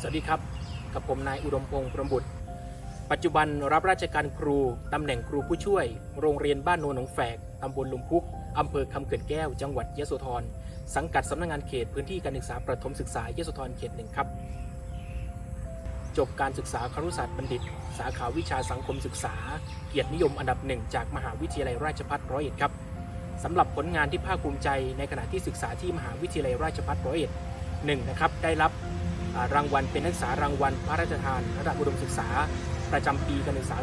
สวัสดีครับ กับผมนายอุดมพงศ์ประบุตร ปัจจุบันรับราชการครู ตำแหน่งครูผู้ช่วย โรงเรียนบ้านโนนหนองแฝก ตำบลลุมพุก อำเภอคำเขื่อนแก้ว จังหวัดยะโสธร สังกัดสำนักงานเขตพื้นที่การศึกษาประถมศึกษายะโสธรเขตหนึ่งครับ จบการศึกษาครุศาสตร์บัณฑิต สาขาวิชาสังคมศึกษา เกียรตินิยมอันดับหนึ่งจากมหาวิทยาลัยราชภัฏร้อยเอ็ดครับสำหรับผลงานที่ภาคภูมิใจในขณะที่ศึกษาที่มหาวิทยาลัยราชภัฏร้อยเอ็ดหนึ่งนะครับได้รับ รางวัลเป็นนักศึกษารางวัลพระราชทานระดับอุดมศึกษา ประจำปีการศึกษา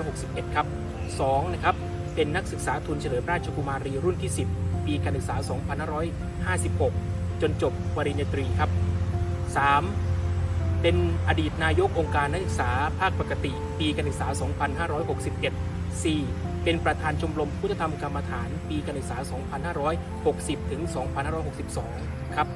2561 ครับ2นะครับเป็นนักศึกษาทุนเฉลิมราชกุมารีรุ่นที่ 10 ปีการศึกษา 2556 จนจบปริญญาตรีครับ 3. เป็นอดีตนายกองค์การนักศึกษาภาคปกติ ปีการศึกษา 2561 4. เป็นประธานชมรมพุทธธรรมกรรมฐาน ปีการศึกษา 2560 ถึง 2562 ครับ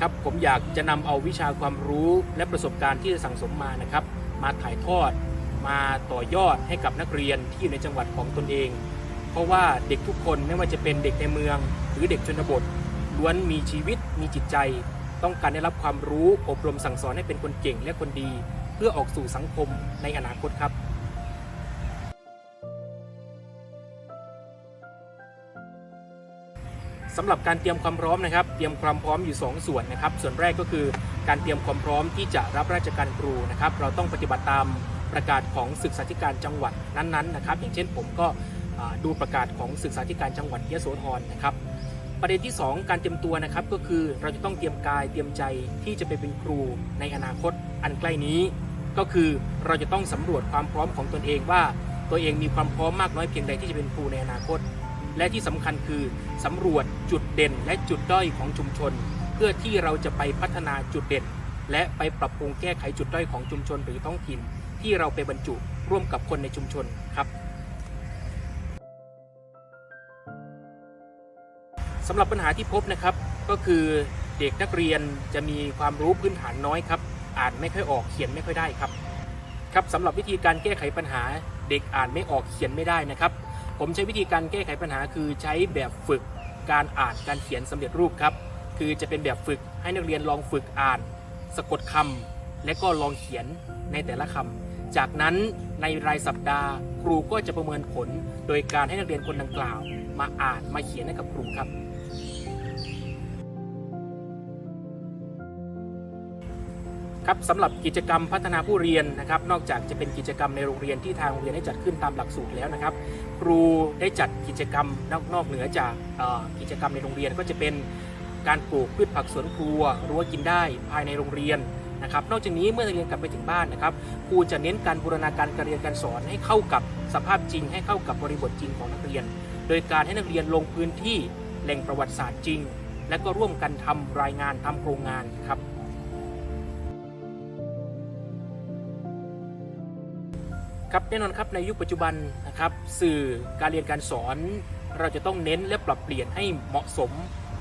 ครับผมอยากจะนำเอาวิชาความรู้และประสบการณ์ที่สั่งสมมานะครับ มาถ่ายทอด มาต่อยอดให้กับนักเรียนที่อยู่ในจังหวัดของตนเอง เพราะว่าเด็กทุกคนไม่ว่าจะเป็นเด็กในเมือง หรือเด็กชนบทล้วนมีชีวิตมีจิตใจ ต้องการได้รับความรู้อบรมสั่งสอนให้เป็นคนเก่งและคนดี เพื่อออกสู่สังคมในอนาคตครับ สำหรับการเตรียมความพร้อมนะครับ เตรียมความพร้อมอยู่ 2 ส่วนนะครับ ส่วนแรกก็คือการเตรียมความพร้อมที่จะรับราชการครูนะครับ เราต้องปฏิบัติตามประกาศของศึกษาธิการจังหวัดนั้นๆนะครับ อย่างเช่นผมก็ดูประกาศของศึกษาธิการจังหวัดยะโสธรนะครับ ประเด็นที่ 2 การเตรียมตัวนะครับก็คือเราจะต้องเตรียมกายเตรียมใจที่จะไปเป็นครูในอนาคตอันใกล้นี้ ก็คือเราจะต้องสำรวจความพร้อมของตนเองว่า ตัวเองมีความพร้อมมากน้อยเพียงใดที่จะเป็นครูในอนาคต และที่สำคัญคือสำรวจจุดเด่นและจุดด้อยของชุมชน เพื่อที่เราจะไปพัฒนาจุดเด่น และไปปรับปรุงแก้ไขจุดด้อยของชุมชนหรือท้องถิ่น ที่เราไปบรรจุร่วมกับคนในชุมชนครับสำหรับปัญหาที่พบนะครับ ก็คือเด็กนักเรียนจะมีความรู้พื้นฐานน้อยครับอ่านไม่ค่อยออกเขียนไม่ค่อยได้ครับครับสำหรับวิธีการแก้ไขปัญหาเด็กอ่านไม่ออกเขียนไม่ได้นะครับ ผมใช้วิธีการแก้ไขปัญหา คือใช้แบบฝึกการอ่านการเขียนสำเร็จรูปครับ คือจะเป็นแบบฝึกให้นักเรียนลองฝึกอ่าน สะกดคำและก็ลองเขียนในแต่ละคำจากนั้นในรายสัปดาห์ ครูก็จะประเมินผล โดยการให้นักเรียนคนดังกล่าว มาอ่านมาเขียนให้กับครูครับ ครับสำหรับกิจกรรมพัฒนาผู้เรียนนะครับ นอกจากจะเป็นกิจกรรมในโรงเรียนที่ทางโรงเรียนได้จัดขึ้นตามหลักสูตรแล้วนะครับ ครูได้จัดกิจกรรมนอกนอกเหนือจากกิจกรรมในโรงเรียนก็จะเป็นการปลูกพืชผักสวนครัวรั้วกินได้ภายในโรงเรียนนะครับ นอกจากนี้เมื่อนักเรียนกลับไปถึงบ้านนะครับครูจะเน้นการบูรณาการการเรียนการสอนให้เข้ากับสภาพจริง ให้เข้ากับบริบทจริงของนักเรียน โดยการให้นักเรียนลงพื้นที่แหล่งประวัติศาสตร์จริง และก็ร่วมกันทำรายงานทำโครงงานครับ ครับแน่นอนครับในยุคปัจจุบันนะครับสื่อการเรียนการสอน เราจะต้องเน้นและปรับเปลี่ยนให้เหมาะสม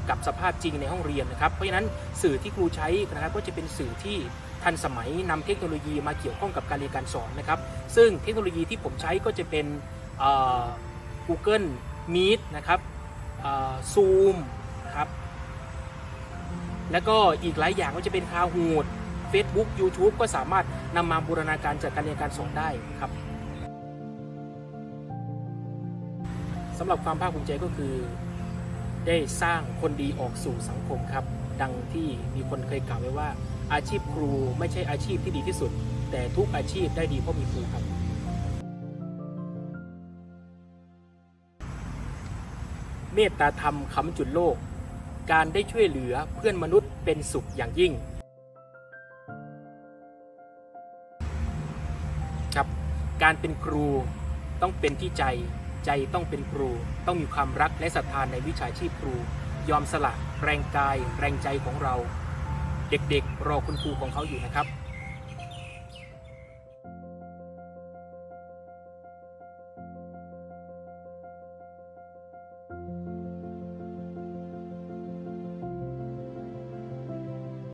กับสภาพจริงในห้องเรียนนะครับ เพราะฉะนั้นสื่อที่ครูใช้นะครับก็จะเป็นสื่อที่ทันสมัยนำเทคโนโลยีมาเกี่ยวข้องกับการเรียนการสอนนะครับ ซึ่งเทคโนโลยีที่ผมใช้ก็จะเป็น Google Meet นะครับซูมนะครับแล้วก็อีกหลายอย่างก็จะเป็นคาฮูด Facebook YouTube ก็สามารถนำมาบูรณาการจากการเรียนการสอนได้ครับสำหรับความภาคภูมิใจก็คือ ได้สร้างคนดีออกสู่สังคมครับ ดังที่มีคนเคยกล่าวไว้ว่า อาชีพครูไม่ใช่อาชีพที่ดีที่สุด แต่ทุกอาชีพได้ดีเพราะมีครูครับ เมตตาธรรมคำจุดโลก การได้ช่วยเหลือเพื่อนมนุษย์เป็นสุขอย่างยิ่ง ครับ การเป็นครูต้องเป็นที่ใจ ใจต้องเป็นครู ต้องมีความรักและศรัทธานในวิชาชีพครู ยอมสละแรงกาย แรงใจของเรา เด็กๆ รอคุณครูของเขาอยู่นะครับ